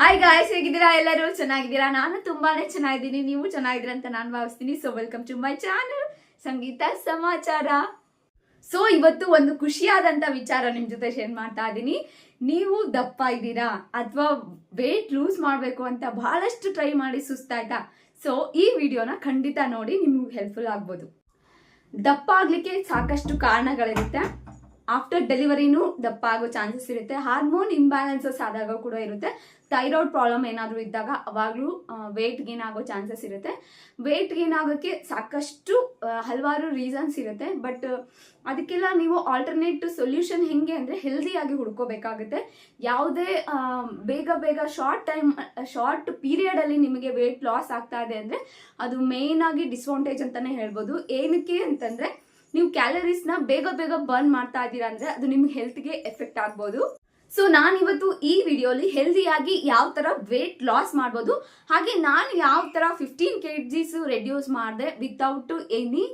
Hi guys ಹೇಗಿದ್ದೀರಾ? ಎಲ್ಲರೂ ಚೆನ್ನಾಗಿದ್ದೀರಾ? ನಾನು ತುಂಬಾನೇ ಚೆನ್ನಾಗಿದ್ದೀನಿ. ನೀವು ಚೆನ್ನಾಗಿದ್ದೀರಾ ಅಂತ ನಾನು ಭಾವಿಸ್ತೀನಿ. So welcome to my channel ಸಂಗೀತ ಸಮಾಚಾರ. ಸೊ ಇವತ್ತು ಒಂದು ಖುಷಿಯಾದಂತ ವಿಚಾರ ನಿಮ್ ಜೊತೆ ಶೇರ್ ಮಾಡ್ತಾ ಇದ್ದೀನಿ ನೀವು ದಪ್ಪ ಇದ್ದೀರಾ? ಅಥವಾ ವೇಟ್ ಲೂಸ್ ಮಾಡಬೇಕು ಅಂತ ಬಹಳಷ್ಟು ಟ್ರೈ ಮಾಡಿ ಸುಸ್ತಾಯ್ತಾ ಸೊ ಈ ವಿಡಿಯೋನ ಖಂಡಿತ ನೋಡಿ ನಿಮ್ಗೆ ಹೆಲ್ಪ್ಫುಲ್ ಆಗ್ಬೋದು. ದಪ್ಪ ಆಗ್ಲಿಕ್ಕೆ ಸಾಕಷ್ಟು ಕಾರಣಗಳಿರುತ್ತೆ. ಆಫ್ಟರ್ ಡೆಲಿವರಿನೂ ದಪ್ಪ ಆಗೋ ಚಾನ್ಸಸ್ ಇರುತ್ತೆ. ಹಾರ್ಮೋನ್ ಇಂಬ್ಯಾಲೆನ್ಸಸ್ ಆದಾಗ ಕೂಡ ಇರುತ್ತೆ. ಥೈರಾಯ್ಡ್ ಪ್ರಾಬ್ಲಮ್ ಏನಾದರೂ ಇದ್ದಾಗ ಅವಾಗಲೂ ವೇಟ್ ಗೇನ್ ಆಗೋ ಚಾನ್ಸಸ್ ಇರುತ್ತೆ. ವೇಟ್ ಗೇನ್ ಆಗೋಕ್ಕೆ ಸಾಕಷ್ಟು ಹಲವಾರು ರೀಸನ್ಸ್ ಇರುತ್ತೆ. ಬಟ್ ಅದಕ್ಕೆಲ್ಲ ನೀವು ಆಲ್ಟರ್ನೇಟ್ ಸೊಲ್ಯೂಷನ್ ಹೆಂಗೆ ಅಂದರೆ ಹೆಲ್ದಿಯಾಗಿ ಹುಡ್ಕೋಬೇಕಾಗುತ್ತೆ. ಯಾವುದೇ ಬೇಗ ಬೇಗ ಶಾರ್ಟ್ ಟೈಮ್ ಶಾರ್ಟ್ ಪೀರಿಯಡಲ್ಲಿ ನಿಮಗೆ ವೇಟ್ ಲಾಸ್ ಆಗ್ತಾ ಇದೆ ಅಂದರೆ ಅದು ಮೇಯ್ನಾಗಿ ಡಿಸ್ವಾಂಟೇಜ್ ಅಂತಲೇ ಹೇಳ್ಬೋದು. ಏನಕ್ಕೆ ಅಂತಂದ್ರೆ ನೀವು ಕ್ಯಾಲರೀಸ್ನ ಬೇಗ ಬೇಗ ಬರ್ನ್ ಮಾಡ್ತಾ ಇದ್ದೀರಾ ಅಂದ್ರೆ ಅದು ನಿಮ್ಗೆ ಹೆಲ್ತ್ಗೆ ಎಫೆಕ್ಟ್ ಆಗ್ಬೋದು. ಸೊ ನಾನು ಇವತ್ತು ಈ ವಿಡಿಯೋಲಿ ಹೆಲ್ದಿಯಾಗಿ ಯಾವ ತರ ವೇಟ್ ಲಾಸ್ ಮಾಡ್ಬೋದು. ಹಾಗೆ ನಾನು ಯಾವ ತರ ಫಿಫ್ಟೀನ್ ಕೆ ಜಿಸ್ ರೆಡ್ಯೂಸ್ ಮಾಡಿದೆ ವಿತೌಟ್ ಎನಿ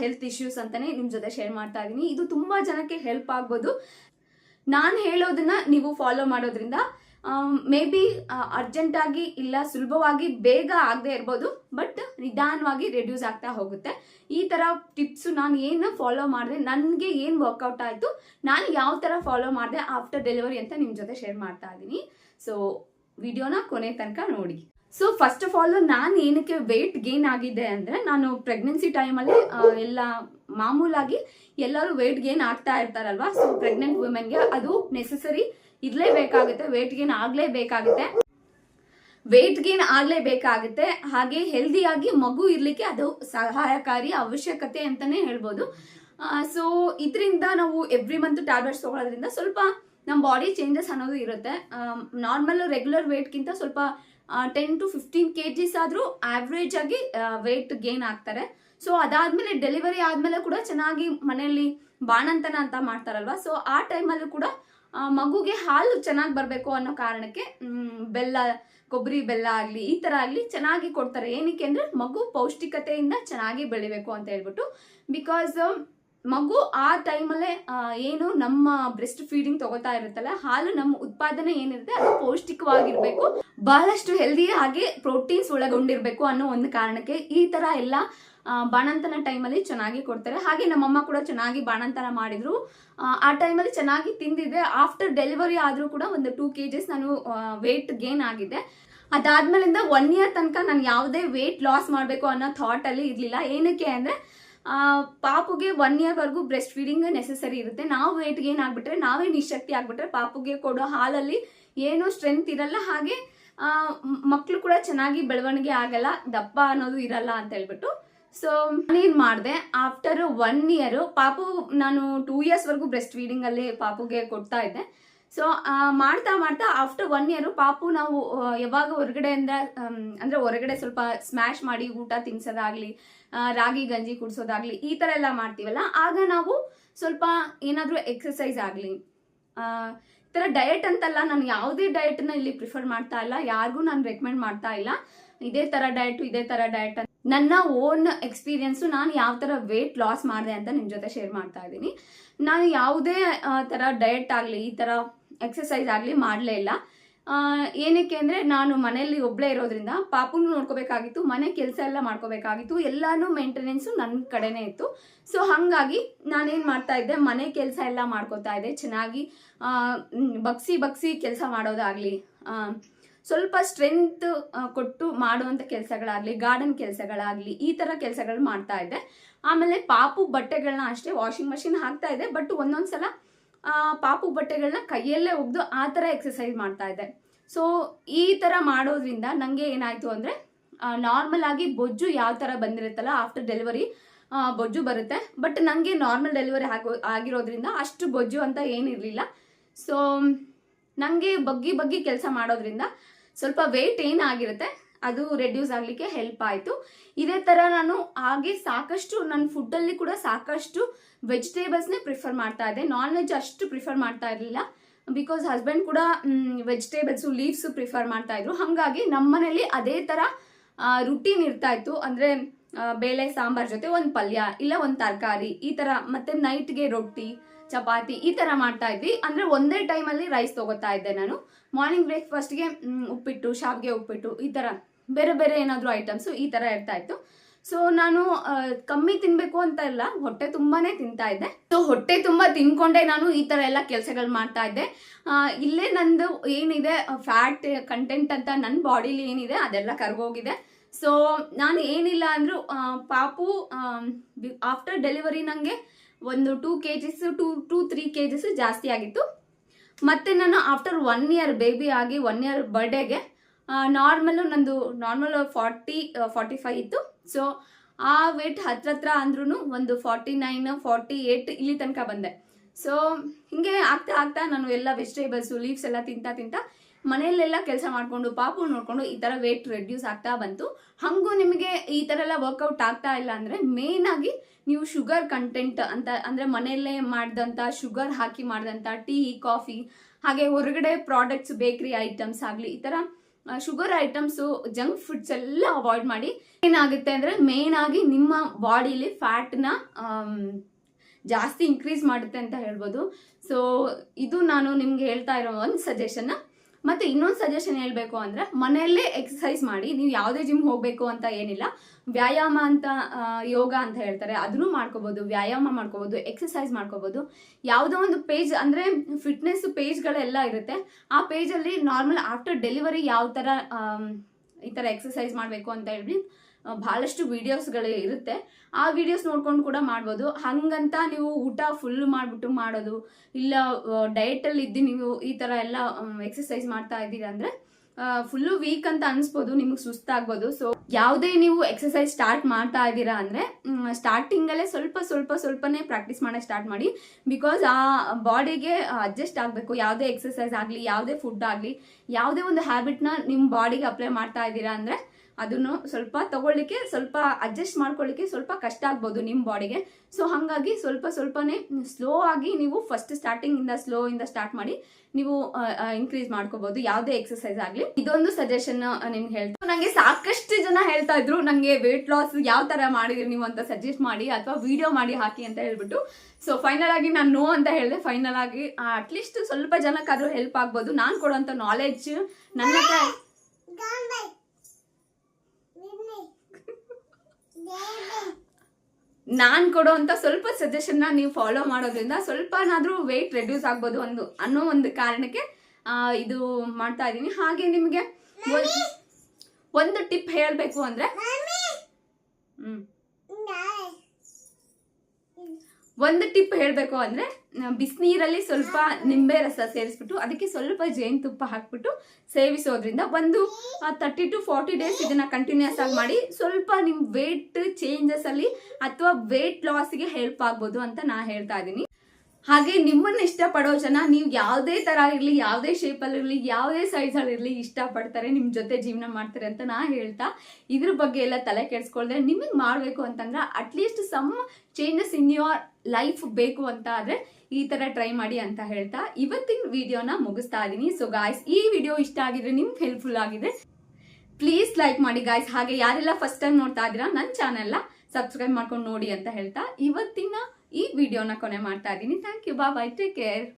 ಹೆಲ್ತ್ ಇಶ್ಯೂಸ್ ಅಂತಲೇ ನಿಮ್ಮ ಜೊತೆ ಶೇರ್ ಮಾಡ್ತಾ ಇದ್ದೀನಿ ಇದು ತುಂಬಾ ಜನಕ್ಕೆ ಹೆಲ್ಪ್ ಆಗ್ಬೋದು. ನಾನು ಹೇಳೋದನ್ನ ನೀವು ಫಾಲೋ ಮಾಡೋದ್ರಿಂದ ಮೇ ಬಿ ಅರ್ಜೆಂಟಾಗಿ ಇಲ್ಲ, ಸುಲಭವಾಗಿ ಬೇಗ ಆಗದೆ ಇರ್ಬೋದು ಬಟ್ ನಿಧಾನವಾಗಿ ರೆಡ್ಯೂಸ್ ಆಗ್ತಾ ಹೋಗುತ್ತೆ. ಈ ಥರ ಟಿಪ್ಸು ನಾನು ಏನು ಫಾಲೋ ಮಾಡಿದೆ, ನನಗೆ ಏನು ವರ್ಕೌಟ್ ಆಯಿತು, ನಾನು ಯಾವ ಥರ ಫಾಲೋ ಮಾಡಿದೆ ಆಫ್ಟರ್ ಡೆಲಿವರಿ ಅಂತ ನಿಮ್ಮ ಜೊತೆ ಶೇರ್ ಮಾಡ್ತಾ ಇದ್ದೀನಿ ಸೊ ವಿಡಿಯೋನ ಕೊನೆ ತನಕ ನೋಡಿ. ಸೊ ಫಸ್ಟ್ ಆಫ್ ಆಲ್ ನಾನು ಏನಕ್ಕೆ ವೆಯ್ಟ್ ಗೇನ್ ಆಗಿದೆ ಅಂದರೆ, ನಾನು ಪ್ರೆಗ್ನೆನ್ಸಿ ಟೈಮಲ್ಲಿ ಎಲ್ಲ ಮಾಮೂಲಾಗಿ ಎಲ್ಲರೂ ವೆಯ್ಟ್ ಗೇನ್ ಆಗ್ತಾ ಇರ್ತಾರಲ್ವಾ? ಸೊ ಪ್ರೆಗ್ನೆಂಟ್ ವುಮೆನ್ಗೆ ಅದು ನೆಸೆಸರಿ ಇರಲೇಬೇಕಾಗುತ್ತೆ ವೆಯ್ಟ್ ಗೇನ್ ಆಗಲೇಬೇಕಾಗುತ್ತೆ ವೆಯ್ಟ್ ಗೇನ್ ಆಗಲೇಬೇಕಾಗುತ್ತೆ ಹಾಗೆ ಹೆಲ್ದಿಯಾಗಿ ಮಗು ಇರಲಿಕ್ಕೆ ಅದು ಸಹಾಯಕಾರಿ ಅವಶ್ಯಕತೆ ಅಂತಾನೆ ಹೇಳ್ಬೋದು. ಸೊ ಇದರಿಂದ ನಾವು ಎವ್ರಿ ಮಂತ್ ಟ್ಯಾಬ್ಲೆಟ್ಸ್ ತೊಗೊಳೋದ್ರಿಂದ ಸ್ವಲ್ಪ ನಮ್ಮ ಬಾಡಿ ಚೇಂಜಸ್ ಅನ್ನೋದು ಇರುತ್ತೆ. ನಾರ್ಮಲ್ ರೆಗ್ಯುಲರ್ ವೆಯ್ಟ್ಗಿಂತ ಸ್ವಲ್ಪ ten to fifteen K Gs ಆದರೂ ಆವ್ರೇಜ್ ಆಗಿ ವೆಯ್ಟ್ ಗೇನ್ ಆಗ್ತಾರೆ. ಸೊ ಅದಾದ್ಮೇಲೆ ಡೆಲಿವರಿ ಆದ್ಮೇಲೆ ಕೂಡ ಚೆನ್ನಾಗಿ ಮನೆಯಲ್ಲಿ ಬಾಣಂತನ ಅಂತ ಮಾಡ್ತಾರಲ್ವಾ? ಸೊ ಆ ಟೈಮಲ್ಲೂ ಕೂಡ ಮಗುಗೆ ಹಾಲು ಚೆನ್ನಾಗಿ ಬರಬೇಕು ಅನ್ನೋ ಕಾರಣಕ್ಕೆ ಬೆಲ್ಲ, ಕೊಬ್ಬರಿ ಬೆಲ್ಲ ಆಗಲಿ, ಈ ಥರ ಆಗಲಿ ಚೆನ್ನಾಗಿ ಕೊಡ್ತಾರೆ. ಏನಕ್ಕೆ ಅಂದರೆ, ಮಗು ಪೌಷ್ಟಿಕತೆಯಿಂದ ಚೆನ್ನಾಗಿ ಬೆಳಿಬೇಕು ಅಂತ ಹೇಳ್ಬಿಟ್ಟು. ಬಿಕಾಸ್ ಮಗು ಆ ಟೈಮಲ್ಲೇ ಏನು ನಮ್ಮ ಬ್ರೆಸ್ಟ್ ಫೀಡಿಂಗ್ ತಗೋತಾ ಇರುತ್ತಲ್ಲ, ಹಾಲು ನಮ್ಮ ಉತ್ಪಾದನೆ ಏನಿರುತ್ತೆ, ಅದು ಪೌಷ್ಟಿಕವಾಗಿರಬೇಕು. ಬಹಳಷ್ಟು ಹೆಲ್ದಿ ಹಾಗೆ ಪ್ರೋಟೀನ್ಸ್ ಒಳಗೊಂಡಿರಬೇಕು ಅನ್ನೋ ಒಂದು ಕಾರಣಕ್ಕೆ ಈ ತರ ಎಲ್ಲ ಬಾಣಂತನ ಟೈಮಲ್ಲಿ ಚೆನ್ನಾಗಿ ಕೊಡ್ತಾರೆ. ಹಾಗೆ ನಮ್ಮಮ್ಮ ಕೂಡ ಚೆನ್ನಾಗಿ ಬಾಣಂತನ ಮಾಡಿದ್ರು. ಆ, ಟೈಮಲ್ಲಿ ಚೆನ್ನಾಗಿ ತಿಂದಿದ್ದೆ ಆಫ್ಟರ್ ಡೆಲಿವರಿ ಆದರೂ ಕೂಡ ಒಂದು ಟೂ ಕೆ ಜಿಸ್ ನಾನು ವೇಟ್ ಗೇನ್ ಆಗಿದೆ. ಅದಾದ್ಮೇಲಿಂದ ಒನ್ ಇಯರ್ ತನಕ ನಾನು ಯಾವುದೇ ವೇಟ್ ಲಾಸ್ ಮಾಡಬೇಕು ಅನ್ನೋ ಥಾಟಲ್ಲಿ ಇರಲಿಲ್ಲ. ಏನಕ್ಕೆ ಅಂದರೆ ಪಾಪುಗೆ ಒನ್ ಇಯರ್ವರೆಗೂ ಬ್ರೆಸ್ಟ್ ಫೀಡಿಂಗ್ ನೆಸೆಸರಿ ಇರುತ್ತೆ. ನಾವು ವೇಟ್ ಗೇನ್ ಆಗಿಬಿಟ್ರೆ ನಾವೇ ನಿಶಕ್ತಿ ಆಗಿಬಿಟ್ರೆ ಪಾಪುಗೆ ಕೊಡೋ ಹಾಲಲ್ಲಿ ಏನೂ ಸ್ಟ್ರೆಂತ್ ಇರಲ್ಲ. ಹಾಗೆ ಮಕ್ಕಳು ಕೂಡ ಚೆನ್ನಾಗಿ ಬೆಳವಣಿಗೆ ಆಗಲ್ಲ. ದಪ್ಪ ಅನ್ನೋದು ಇರಲ್ಲ ಅಂತ ಹೇಳ್ಬಿಟ್ಟು ಸೊ ನಾನೇನು ಮಾಡಿದೆ? ಆಫ್ಟರ್ ಒನ್ ಇಯರು ಪಾಪು ನಾನು ಟೂ ಇಯರ್ಸ್ವರೆಗೂ ಬ್ರೆಸ್ಟ್ ಫೀಡಿಂಗಲ್ಲಿ ಪಾಪುಗೆ ಕೊಡ್ತಾ ಇದ್ದೆ. ಸೊ ಮಾಡ್ತಾ ಮಾಡ್ತಾ ಆಫ್ಟರ್ ಒನ್ ಇಯರು ಪಾಪು ನಾವು ಯಾವಾಗ ಹೊರಗಡೆ ಅಂದರೆ ಅಂದ್ರೆ ಹೊರಗಡೆ ಸ್ವಲ್ಪ ಸ್ಮ್ಯಾಶ್ ಮಾಡಿ ಊಟ ತಿನ್ಸೋದಾಗ್ಲಿ ರಾಗಿ ಗಂಜಿ ಕುಡಿಸೋದಾಗ್ಲಿ ಈ ಥರ ಎಲ್ಲ ಮಾಡ್ತೀವಲ್ಲ, ಆಗ ನಾವು ಸ್ವಲ್ಪ ಏನಾದರೂ ಎಕ್ಸಸೈಸ್ ಆಗಲಿ. ಈ ಥರ ಡಯಟ್ ಅಂತಲ್ಲ, ನಾನು ಯಾವುದೇ ಡಯಟನ್ನ ಇಲ್ಲಿ ಪ್ರಿಫರ್ ಮಾಡ್ತಾ ಇಲ್ಲ, ಯಾರಿಗೂ ನಾನು ರೆಕಮೆಂಡ್ ಮಾಡ್ತಾ ಇಲ್ಲ. ಇದೇ ತರ ಡಯಟ್ ಇದೇ ತರ ಡಯಟ್ ನನ್ನ ಓನ್ ಎಕ್ಸ್ಪೀರಿಯನ್ಸು ನಾನು ಯಾವ ಥರ ವೇಟ್ ಲಾಸ್ ಮಾಡಿದೆ ಅಂತ ನಿಮ್ಮ ಜೊತೆ ಶೇರ್ ಮಾಡ್ತಾ ಇದ್ದೀನಿ. ನಾನು ಯಾವುದೇ ಥರ ಡಯಟ್ ಆಗಲಿ, ಈ ಥರ ಎಕ್ಸಸೈಸ್ ಆಗಲಿ ಮಾಡಲೇ ಇಲ್ಲ. ಏನಕ್ಕೆ ಅಂದರೆ ನಾನು ಮನೆಯಲ್ಲಿ ಒಬ್ಬಳೇ ಇರೋದ್ರಿಂದ ಪಾಪುನು ನೋಡ್ಕೋಬೇಕಾಗಿತ್ತು, ಮನೆ ಕೆಲಸ ಎಲ್ಲ ಮಾಡ್ಕೋಬೇಕಾಗಿತ್ತು, ಎಲ್ಲಾನು ಮೇಂಟೆನೆನ್ಸು ನನ್ನ ಕಡೆನೇ ಇತ್ತು. ಸೊ ಹಾಗಾಗಿ ನಾನೇನು ಮಾಡ್ತಾ ಇದ್ದೆ, ಮನೆ ಕೆಲಸ ಎಲ್ಲ ಮಾಡ್ಕೋತಾ ಇದ್ದೆ. ಚೆನ್ನಾಗಿ ಬಗ್ಸಿ ಬಗ್ಸಿ ಕೆಲಸ ಮಾಡೋದಾಗಲಿ ಸ್ವಲ್ಪ ಸ್ಟ್ರೆಂತ್ ಕೊಟ್ಟು ಮಾಡುವಂಥ ಕೆಲಸಗಳಾಗಲಿ, ಗಾರ್ಡನ್ ಕೆಲಸಗಳಾಗಲಿ, ಈ ಥರ ಕೆಲಸಗಳು ಮಾಡ್ತಾ ಇದ್ದೆ. ಆಮೇಲೆ ಪಾಪು ಬಟ್ಟೆಗಳನ್ನ ಅಷ್ಟೇ ವಾಷಿಂಗ್ ಮಷಿನ್ ಹಾಕ್ತಾ ಇದೆ ಬಟ್ ಒಂದೊಂದು ಸಲ ಪಾಪು ಬಟ್ಟೆಗಳನ್ನ ಕೈಯಲ್ಲೇ ಒಗ್ದು ಆ ಥರ ಎಕ್ಸಸೈಸ್ ಮಾಡ್ತಾ ಇದ್ದೆ. ಸೊ, ಈ ಥರ ಮಾಡೋದ್ರಿಂದ ನನಗೆ ಏನಾಯಿತು ಅಂದರೆ ನಾರ್ಮಲ್ ಆಗಿ ಬೊಜ್ಜು ಯಾವ ಥರ ಬಂದಿರುತ್ತಲ್ಲ ಆಫ್ಟರ್ ಡೆಲಿವರಿ ಬೊಜ್ಜು ಬರುತ್ತೆ. ಬಟ್ ನನಗೆ ನಾರ್ಮಲ್ ಡೆಲಿವರಿ ಆಗೋ ಆಗಿರೋದ್ರಿಂದ ಅಷ್ಟು ಬೊಜ್ಜು ಅಂತ ಏನಿರಲಿಲ್ಲ. ಸೊ ನನಗೆ ಬಗ್ಗಿ ಬಗ್ಗಿ ಕೆಲಸ ಮಾಡೋದ್ರಿಂದ ಸ್ವಲ್ಪ ವೆಯ್ಟ್ ಏನಾಗಿರುತ್ತೆ, ಅದು ರೆಡ್ಯೂಸ್ ಆಗಲಿಕ್ಕೆ ಹೆಲ್ಪ್ ಆಯಿತು. ಇದೇ ಥರ ನಾನು ಹಾಗೆ ಸಾಕಷ್ಟು ನನ್ನ ಫುಡ್ಡಲ್ಲಿ ಕೂಡ ಸಾಕಷ್ಟು ವೆಜಿಟೇಬಲ್ಸ್ನೇ ಪ್ರಿಫರ್ ಮಾಡ್ತಾ ಇದ್ದೆ. ನಾನ್ ವೆಜ್ ಅಷ್ಟು ಪ್ರಿಫರ್ ಮಾಡ್ತಾ ಇರಲಿಲ್ಲ. ಬಿಕಾಸ್ ಹಸ್ಬೆಂಡ್ ಕೂಡ ವೆಜಿಟೇಬಲ್ಸು ಲೀವ್ಸು ಪ್ರಿಫರ್ ಮಾಡ್ತಾ ಇದ್ರು. ಹಾಗಾಗಿ ನಮ್ಮನೇಲಿ ಅದೇ ಥರ ರುಟೀನ್ ಇರ್ತಾ ಇತ್ತು. ಅಂದರೆ ಬೇಳೆ, ಸಾಂಬಾರ್ ಜೊತೆ ಒಂದು ಪಲ್ಯ, ಇಲ್ಲ ಒಂದು ತರಕಾರಿ, ಈ ಥರ ಮತ್ತೆ ನೈಟ್ಗೆ ರೊಟ್ಟಿ ಚಪಾತಿ ಈ ತರ ಮಾಡ್ತಾ ಇದ್ವಿ. ಅಂದ್ರೆ ಒಂದೇ ಟೈಮಲ್ಲಿ ರೈಸ್ ತಗೋತಾ ಇದ್ದೆ ನಾನು. ಮಾರ್ನಿಂಗ್ ಬ್ರೇಕ್ಫಾಸ್ಟ್ಗೆ ಉಪ್ಪಿಟ್ಟು, ಶಾವಿಗೆ ಉಪ್ಪಿಟ್ಟು ಈ ತರ ಬೇರೆ ಬೇರೆ ಏನಾದರೂ ಐಟಮ್ಸು ಈ ತರ ಇರ್ತಾ ಇತ್ತು. ಸೊ ನಾನು ಕಮ್ಮಿ ತಿನ್ಬೇಕು ಅಂತ ಇಲ್ಲ, ಹೊಟ್ಟೆ ತುಂಬಾನೇ ತಿಂತಾ ಇದ್ದೆ. ಸೊ ಹೊಟ್ಟೆ ತುಂಬಾ ತಿನ್ಕೊಂಡೆ ನಾನು ಈ ತರ ಎಲ್ಲ ಕೆಲಸಗಳು ಮಾಡ್ತಾ ಇದ್ದೆ. ಇಲ್ಲೇ ನಂದು ಏನಿದೆ ಫ್ಯಾಟ್ ಕಂಟೆಂಟ್ ಅಂತ ನನ್ನ ಬಾಡಿಲಿ ಏನಿದೆ, ಅದೆಲ್ಲ ಕರ್ಗೋಗಿದೆ. ಸೊ ನಾನು ಏನಿಲ್ಲ ಅಂದ್ರೂ ಪಾಪು ಆಫ್ಟರ್ ಡೆಲಿವರಿ ನನಗೆ ಒಂದು two K Gs two two three K Gs ಜಾಸ್ತಿ ಆಗಿತ್ತು. ಮತ್ತೆ ನಾನು ಆಫ್ಟರ್ ಒನ್ ಇಯರ್ ಬೇಬಿ ಆಗಿ ಒನ್ ಇಯರ್ ಬರ್ಡೇಗೆ ನಾರ್ಮಲ್ ನಂದು ನಾರ್ಮಲ್ ಫಾರ್ಟಿ ಫಾರ್ಟಿ ಫೈವ್ ಇತ್ತು. ಸೊ ಆ ವೇಟ್ ಹತ್ರ ಹತ್ರ ಅಂದ್ರೂ ಒಂದು ಫಾರ್ಟಿ ನೈನ್ ಫಾರ್ಟಿ ಏಟ್ ಇಲ್ಲಿ ತನಕ ಬಂದೆ. ಸೊ ಹಿಂಗೆ ಆಗ್ತಾ ಆಗ್ತಾ ನಾನು ಎಲ್ಲ ವೆಜಿಟೇಬಲ್ಸು ಲೀವ್ಸ್ ಎಲ್ಲ ತಿಂತಾ ತಿಂತಾ ಮನೆಯಲ್ಲೆಲ್ಲ ಕೆಲಸ ಮಾಡಿಕೊಂಡು ಪಾಪು ನೋಡಿಕೊಂಡು ಈ ಥರ ವೇಟ್ ರೆಡ್ಯೂಸ್ ಆಗ್ತಾ ಬಂತು. ಹಾಗೂ ನಿಮಗೆ ಈ ಥರ ಎಲ್ಲ ವರ್ಕೌಟ್ ಆಗ್ತಾ ಇಲ್ಲ ಅಂದರೆ ಮೇನ್ ಆಗಿ ನೀವು ಶುಗರ್ ಕಂಟೆಂಟ್ ಅಂತ, ಅಂದರೆ ಮನೆಯಲ್ಲೇ ಮಾಡಿದಂಥ ಶುಗರ್ ಹಾಕಿ ಮಾಡಿದಂಥ ಟೀ ಕಾಫಿ ಹಾಗೆ ಹೊರಗಡೆ ಪ್ರಾಡಕ್ಟ್ಸ್ ಬೇಕ್ರಿ ಐಟಮ್ಸ್ ಆಗಲಿ, ಈ ಥರ ಶುಗರ್ ಐಟಮ್ಸು ಜಂಕ್ ಫುಡ್ಸ್ ಎಲ್ಲ ಅವಾಯ್ಡ್ ಮಾಡಿ ಏನಾಗುತ್ತೆ ಅಂದರೆ ಮೇನ್ ಆಗಿ ನಿಮ್ಮ ಬಾಡಿಲಿ ಫ್ಯಾಟ್ನ ಜಾಸ್ತಿ ಇನ್ಕ್ರೀಸ್ ಮಾಡುತ್ತೆ ಅಂತ ಹೇಳ್ಬೋದು. ಸೊ ಇದು ನಾನು ನಿಮ್ಗೆ ಹೇಳ್ತಾ ಇರೋ ಒಂದು ಸಜೆಷನ್ ಮತ್ತೆ ಇನ್ನೊಂದು ಸಜೆಷನ್ ಹೇಳಬೇಕು ಅಂದ್ರೆ ಮನೆಯಲ್ಲೇ ಎಕ್ಸಸೈಸ್ ಮಾಡಿ, ನೀವು ಯಾವುದೇ ಜಿಮ್ ಹೋಗಬೇಕು ಅಂತ ಏನಿಲ್ಲ, ವ್ಯಾಯಾಮ ಅಂತ ಯೋಗ ಅಂತ ಹೇಳ್ತಾರೆ, ಅದನ್ನು ಮಾಡ್ಕೋಬಹುದು ವ್ಯಾಯಾಮ ಮಾಡ್ಕೋಬಹುದು ಎಕ್ಸಸೈಸ್ ಮಾಡ್ಕೋಬಹುದು ಯಾವುದೋ ಒಂದು ಪೇಜ್ ಅಂದ್ರೆ ಫಿಟ್ನೆಸ್ ಪೇಜ್ಗಳೆಲ್ಲ ಇರುತ್ತೆ. ಆ ಪೇಜಲ್ಲಿ ನಾರ್ಮಲ್ ಆಫ್ಟರ್ ಡೆಲಿವರಿ ಯಾವ ಥರ ಈ ಥರ ಎಕ್ಸಸೈಸ್ ಮಾಡಬೇಕು ಅಂತ ಹೇಳಿ ಆ, ಬಹಳಷ್ಟು ವಿಡಿಯೋಸ್ಗಳು ಇರುತ್ತೆ. ಆ ವಿಡಿಯೋಸ್ ನೋಡ್ಕೊಂಡು ಕೂಡ ಮಾಡ್ಬೋದು. ಹಂಗಂತ ನೀವು ಊಟ ಫುಲ್ ಮಾಡಿಬಿಟ್ಟು ಮಾಡೋದು ಇಲ್ಲ ಡಯಟಲ್ಲಿ ಇದ್ದು ನೀವು ಈ ಥರ ಎಲ್ಲ ಎಕ್ಸಸೈಸ್ ಮಾಡ್ತಾ ಇದ್ದೀರಾ ಅಂದರೆ ಫುಲ್ಲು ವೀಕ್ ಅಂತ ಅನಿಸ್ಬೋದು ನಿಮಗೆ ಸುಸ್ತಾಗ್ಬೋದು. ಸೊ ಯಾವುದೇ ನೀವು ಎಕ್ಸಸೈಸ್ ಸ್ಟಾರ್ಟ್ ಮಾಡ್ತಾ ಇದ್ದೀರಾ ಅಂದರೆ ಸ್ಟಾರ್ಟಿಂಗಲ್ಲೇ ಸ್ವಲ್ಪ ಸ್ವಲ್ಪ ಸ್ವಲ್ಪನೇ ಪ್ರಾಕ್ಟೀಸ್ ಮಾಡೋಕ್ಕೆ ಸ್ಟಾರ್ಟ್ ಮಾಡಿ ಬಿಕಾಸ್ ಆ ಬಾಡಿಗೆ ಅಡ್ಜಸ್ಟ್ ಆಗಬೇಕು. ಯಾವುದೇ ಎಕ್ಸಸೈಸ್ ಆಗಲಿ ಯಾವುದೇ ಫುಡ್ ಆಗಲಿ ಯಾವುದೇ ಒಂದು ಹ್ಯಾಬಿಟ್ನ ನಿಮ್ಮ ಬಾಡಿಗೆ ಅಪ್ಲೈ ಮಾಡ್ತಾ ಇದ್ದೀರಾ ಅಂದರೆ ಅದನ್ನು ಸ್ವಲ್ಪ ತಗೊಳ್ಳಿಕ್ಕೆ, ಸ್ವಲ್ಪ ಅಡ್ಜಸ್ಟ್ ಮಾಡ್ಕೊಳ್ಳಿಕ್ಕೆ ಸ್ವಲ್ಪ ಕಷ್ಟ ಆಗ್ಬೋದು ನಿಮ್ಮ ಬಾಡಿಗೆ. ಸೊ ಹಾಗಾಗಿ ಸ್ವಲ್ಪ ಸ್ವಲ್ಪನೇ ಸ್ಲೋ ಆಗಿ ನೀವು ಫಸ್ಟ್ ಸ್ಟಾರ್ಟಿಂಗ್ ಇಂದ ಸ್ಲೋ ಇಂದ ಸ್ಟಾರ್ಟ್ ಮಾಡಿ ನೀವು ಇನ್ಕ್ರೀಸ್ ಮಾಡ್ಕೋಬಹುದು ಯಾವುದೇ ಎಕ್ಸಸೈಸ್ ಆಗಲಿ. ಇದೊಂದು ಸಜೆಷನ್ ನಿಮ್ಗೆ ಹೇಳ್ತಾ ನಂಗೆ ಸಾಕಷ್ಟು ಜನ ಹೇಳ್ತಾ ಇದ್ರು, ನಂಗೆ ವೆಯ್ಟ್ ಲಾಸ್ ಯಾವ ತರ ಮಾಡಿದ್ರಿ ನೀವು ಅಂತ ಸಜೆಸ್ಟ್ ಮಾಡಿ ಅಥವಾ ವಿಡಿಯೋ ಮಾಡಿ ಹಾಕಿ ಅಂತ ಹೇಳ್ಬಿಟ್ಟು. ಸೊ ಫೈನಲ್ ಆಗಿ ನಾನು ನೋ ಅಂತ ಹೇಳಿದೆ. ಫೈನಲ್ ಆಗಿ ಅಟ್ಲೀಸ್ಟ್ ಸ್ವಲ್ಪ ಜನಕ್ಕಾದ್ರೂ ಹೆಲ್ಪ್ ಆಗ್ಬೋದು. ನಾನು ಕೊಡುವಂತ ನಾಲೆಡ್ಜ್ ನನ್ನ ನಾನು ಅಂತ ಸ್ವಲ್ಪ ಸಜೆಷನ್ನ ನೀವು ಫಾಲೋ ಮಾಡೋದ್ರಿಂದ ಸ್ವಲ್ಪನಾದರೂ ವೆಯ್ಟ್ ರೆಡ್ಯೂಸ್ ಆಗ್ಬೋದು ಒಂದು ಅನ್ನೋ ಒಂದು ಕಾರಣಕ್ಕೆ ಆ, ಇದು ಮಾಡ್ತಾ ಇದ್ದೀನಿ. ಹಾಗೆ ನಿಮಗೆ ಒಂದು ಟಿಪ್ ಹೇಳಬೇಕು ಅಂದರೆ ಹ್ಞೂ ಒಂದು ಟಿಪ್ ಹೇಳಬೇಕು ಅಂದರೆ ಬಿಸಿನೀರಲ್ಲಿ ಸ್ವಲ್ಪ ನಿಂಬೆ ರಸ ಸೇರಿಸ್ಬಿಟ್ಟು, ಅದಕ್ಕೆ ಸ್ವಲ್ಪ ಜೇನುತುಪ್ಪ ಹಾಕ್ಬಿಟ್ಟು ಸೇವಿಸೋದ್ರಿಂದ ಒಂದು ತರ್ಟಿ ಟು ಫಾರ್ಟಿ ಡೇಸ್ ಇದನ್ನ ಕಂಟಿನ್ಯೂಸ್ ಆಗಿ ಮಾಡಿ, ಸ್ವಲ್ಪ ನಿಮ್ಮ ವೇಟ್ ಚೇಂಜಸ್ ಅಲ್ಲಿ ಅಥವಾ ವೇಟ್ ಲಾಸ್ಗೆ ಹೆಲ್ಪ್ ಆಗ್ಬೋದು ಅಂತ ನಾ ಹೇಳ್ತಾ ಇದ್ದೀನಿ ಹಾಗೆ ನಿಮ್ಮನ್ನ ಇಷ್ಟಪಡೋ ಜನ ನೀವು ಯಾವುದೇ ತರ ಇರಲಿ, ಯಾವುದೇ ಶೇಪಲ್ಲಿ ಇರಲಿ, ಯಾವುದೇ ಇರಲಿ ಇಷ್ಟಪಡ್ತಾರೆ ನಿಮ್ಮ ಜೊತೆ ಜೀವನ ಮಾಡ್ತಾರೆ ಅಂತ ನಾ ಹೇಳ್ತಾ ಇದ್ರ ಬಗ್ಗೆ ಎಲ್ಲ ತಲೆ ಕೆಡಿಸ್ಕೊಳ್ದೆ. ನಿಮಗೆ ಮಾಡಬೇಕು ಅಂತಂದ್ರೆ at least some changes in your life ಬೇಕು ಅಂತ ಆದರೆ ಈ ತರ ಟ್ರೈ ಮಾಡಿ ಅಂತ ಹೇಳ್ತಾ ಇವತ್ತಿನ ವಿಡಿಯೋನ ಮುಗಿಸ್ತಾ ಇದ್ದೀನಿ ಸೊ ಗಾಯ್ಸ್ ಈ ವಿಡಿಯೋ ಇಷ್ಟ ಆಗಿದ್ರೆ ನಿಮ್ಗೆ ಹೆಲ್ಪ್ಫುಲ್ ಆಗಿದೆ. ಪ್ಲೀಸ್ ಲೈಕ್ ಮಾಡಿ ಗಾಯ್ಸ್ ಹಾಗೆ ಯಾರೆಲ್ಲ ಫಸ್ಟ್ ಟೈಮ್ ನೋಡ್ತಾ ಇದ್ದೀರಾ ನನ್ನ ಚಾನೆಲ್ನ ಸಬ್ಸ್ಕ್ರೈಬ್ ಮಾಡ್ಕೊಂಡು ನೋಡಿ ಅಂತ ಹೇಳ್ತಾ ಇವತ್ತಿನ ಈ ವಿಡಿಯೋನ ಕೊನೆ ಮಾಡ್ತಾ ಇದ್ದೀನಿ. ಥ್ಯಾಂಕ್ ಯು ಬಾ ಬೈ ಟೇಕ್ ಕೇರ್